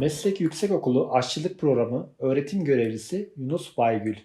Meslek Yüksekokulu Aşçılık Programı öğretim görevlisi Yunus Baygül.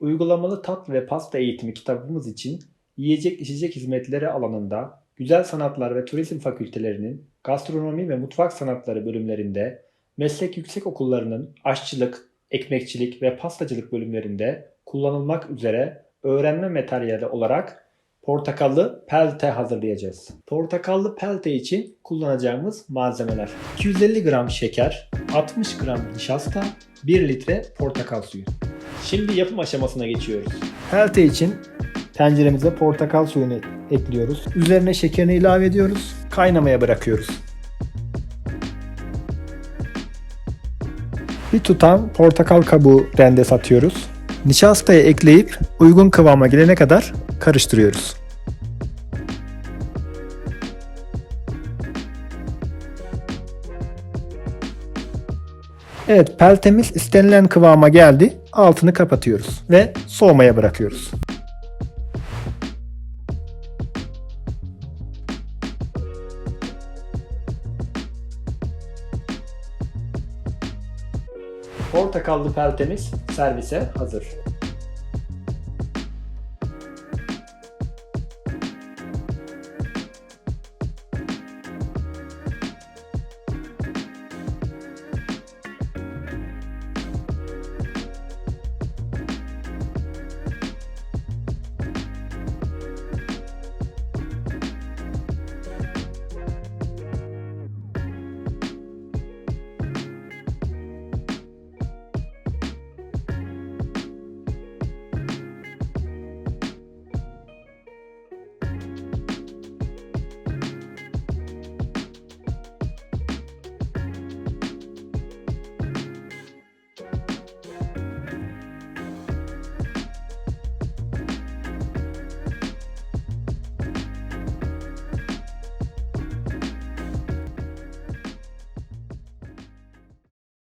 Uygulamalı tatlı ve pasta eğitimi kitabımız için yiyecek içecek hizmetleri alanında Güzel Sanatlar ve Turizm Fakültelerinin Gastronomi ve Mutfak Sanatları bölümlerinde, meslek yüksekokullarının aşçılık, ekmekçilik ve pastacılık bölümlerinde kullanılmak üzere öğrenme materyali olarak portakallı pelte hazırlayacağız. Portakallı pelte için kullanacağımız malzemeler 250 gram şeker, 60 gram nişasta, 1 litre portakal suyu. Şimdi yapım aşamasına geçiyoruz. Pelte için tenceremize portakal suyunu ekliyoruz. Üzerine şekerini ilave ediyoruz. Kaynamaya bırakıyoruz. Bir tutam portakal kabuğu rendes atıyoruz. Nişastayı ekleyip uygun kıvama gelene kadar karıştırıyoruz. Evet, peltemiz istenilen kıvama geldi. Altını kapatıyoruz ve soğumaya bırakıyoruz. Portakallı peltemiz servise hazır.